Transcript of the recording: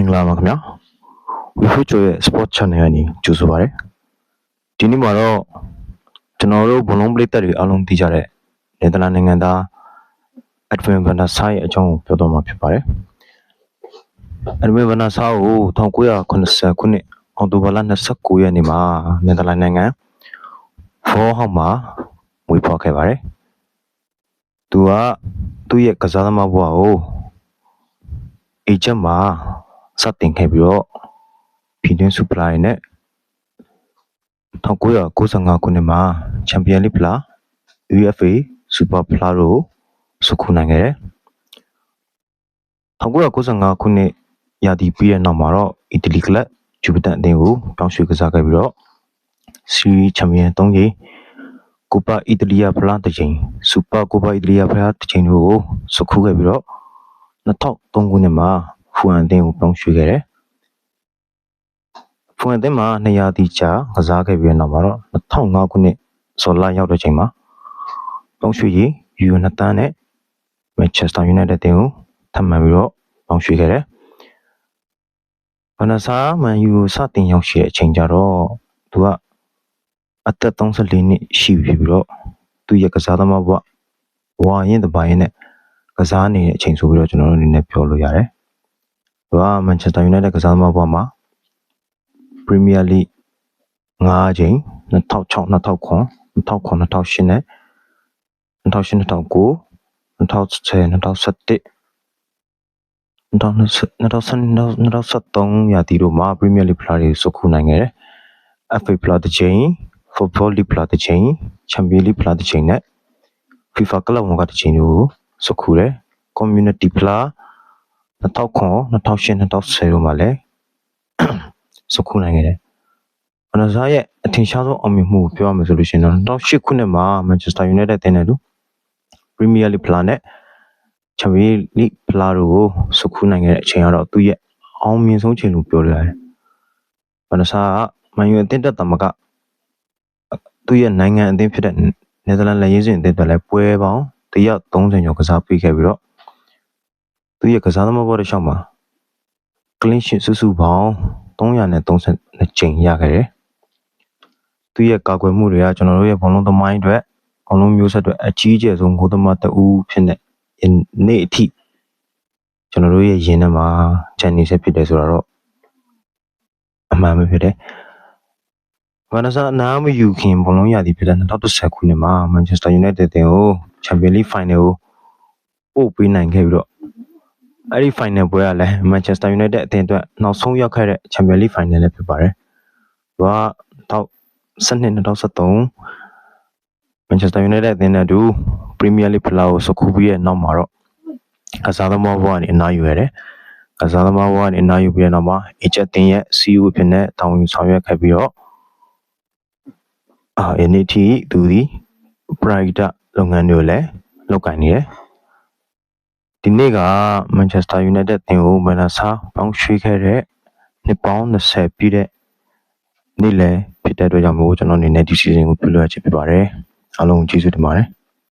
င်္ဂလာပါခင်ဗျာဝီဖူချိုရဲ့ sport channel ကနေကြိုဆိုပါရစေဒီနေ့မှာတော့ကျွန်တော်တို့ဘလုံးပရိသတ်တွေအားလုံးသိကြတဲ့နယ်သာလန်နိုင်ငံသား Edwin van der Sar ရဲ့အကြောင်းကိုပြောတော့မှာဖြစ်ပါတယ် Edwin van der Sar ကို1980ခုနှစ်အောက်တိုဘာလ29ရက်နေ့မှာနယ်သာလန်နိုင်ငံဖောဟောက်မှာမွေးဖွားခဲ့ပါတယ်သူကသူ့ရဲ့ကစားသမားဘဝကိုအေဂျင့်မှာ စတင်ခဲ့ပြီးတော့ပြည်တွင်းစူပလာနဲ့1995ခုနှစ်မှာချန်ပီယံလိဖလာ UEFA စူပါဖလာတို့စုခုနိုင်ခဲ့တယ်1995ခုနှစ်ရာသီပြီးတဲ့နောက်မှာတော့အီတလီကလပ်ဂျူပီတာအသင်းကိုတောင်းရွှေ့ကစားခဲ့ပြီးတော့စီရီချန်ပီယံ၃ကြိမ်ကိုပါအီတလီယာဖလားတစ်ကြိမ်စူပါကိုပါအီတလီယာဖလားတစ်ကြိမ်တို့ကိုစုခုခဲ့ပြီးတော့2003ခုနှစ်မှာ ဖူအန်အသင်းကိုတောင်းရွှေ့ခဲ့တယ်ဖူအန်အသင်းမှာ2ရာသီကြာကစားခဲ့ပြီးတဲ့နောက်မှာတော့2005ခုနှစ်ဇွန်လရောက်တဲ့ချိန်မှာတောင်းရွှေ့ရေးယူယိုနှစ်တန်းနဲ့မန်ချက်စတာယူနိုက်တက်အသင်းကိုထပ်မံပြီးတော့တောင်းရွှေ့ခဲ့တယ်ဘနဆာမန်ယူစတင်ရောက်ရှိတဲ့အချိန်ကျတော့သူကအသက်34နှစ်ရှိပြီပြီးတော့သူရဲ့ကစားသမားဘဝဝါရင်တပိုင်းနဲ့ကစားနေတဲ့အချိန်ဆိုပြီးတော့ကျွန်တော်တို့အနေနဲ့ပြောလို့ရတယ်။ သူကမန်ချက်စတာယူနိုက်တက်ကစားသမားဘဝမှာပရီးမီးယားလိ9ချိန်2006 2009 2009 2008နဲ့2008 2009 2010 2011 2013ရာသီတို့မှာပရီးမီးယားလိဖလားတွေစုခုနိုင်ခဲ့တယ်။ FA ဖလားတစ်ချိန် Football League ဖလားတစ်ချိန် Champions League ဖလားတစ်ချိန်နဲ့ FIFA ကလပ်ဝန်ကတစ်ချိန်တို့ကိုစုခုတယ်။ Community ဖလား 2009 2008 2010တို့မှာလည်းစုခုနိုင်ခဲ့တယ်။အနဇာရဲ့အထင်ရှားဆုံးအောင်မြင်မှုကိုပြောရမယ်ဆိုလို့ရှိရင်တော့2008ခုနှစ်မှာ Manchester United တင်တယ်လို့ Premier League ဖလားနဲ့ချန်ပီယံလိဖလားတို့ကိုစုခုနိုင်ခဲ့တဲ့အချိန်ကတော့သူ့ရဲ့အောင်မြင်ဆုံးချိန်လို့ပြောလို့ရတယ်။ဘန်နဆာကမန်ယူအသင်းတက်တမကသူ့ရဲ့နိုင်ငံအသင်းဖြစ်တဲ့နယ်သာလန်လက်ရေးစဉ်အသင်းတက်လည်းပွဲပေါင်း130ကျော်ကစားပေးခဲ့ပြီးတော့ သူ့ရဲ့ကစားသမားဘောတစ်လျှောက်မှာ clean sheet စုစုပေါင်း332ချိန်ရခဲ့တယ်။သူ့ရဲ့ကာကွယ်မှုတွေကကျွန်တော်တို့ရဲ့ဘောလုံးသမိုင်းအတွက်ဘောလုံးမျိုးဆက်အတွက်အကြီးအကျယ်ဆုံးဂိုးသမားတဦးဖြစ်တဲ့နေ့အထိကျွန်တော်တို့ရဲ့ယင်းထဲမှာခြံနေဆက်ဖြစ်တယ်ဆိုတော့အမှန်ပဲဖြစ်တယ်။ဗန်နဆာအနာမယူခင်ဘလုံးရသည်ဖြစ်တဲ့2010ခုနှစ်မှာ Manchester United တင်ကို Champions League Final ကိုပို့ပေးနိုင်ခဲ့ပြီးတော့ အဲ့ဒီ final ပွဲကလည်း Manchester United အသင်းအတွက်နောက်ဆုံးရောက်ခဲ့တဲ့ Champions League Final လည်းဖြစ်ပါတယ်။သူက2012 2013 Manchester United အသင်းနဲ့အတူ Premier League ဖလားကိုစကူပြီးရဲ့နောက်မှာတော့ကစားသမားဘဝကနေအနားယူရတယ်။ကစားသမားဘဝကနေအနားယူပြီးတဲ့နောက်မှာ Agent တင်ရဲ့ CEO ဖြစ်တဲ့တောင်းယူဆောင်ရွက်ခဲ့ပြီးတော့အာ NT သူဒီ private လုပ်ငန်းတွေကိုလည်းလုပ်ကိုင်နေတယ်။ ဒီနေ့က Manchester United တင်ကိုမန်နာဆာပေါင်းရွှေ့ခဲ့တဲ့နှစ်ပေါင်း20ပြည့်တဲ့နေ့လည်ဖြစ်တဲ့အတွက်ကြောင့်မို့ကျွန်တော်အနေနဲ့ဒီ season ကိုပြုလုပ်ရခြင်းဖြစ်ပါတယ်။အားလုံးကျေးဇူးတင်ပါတယ်။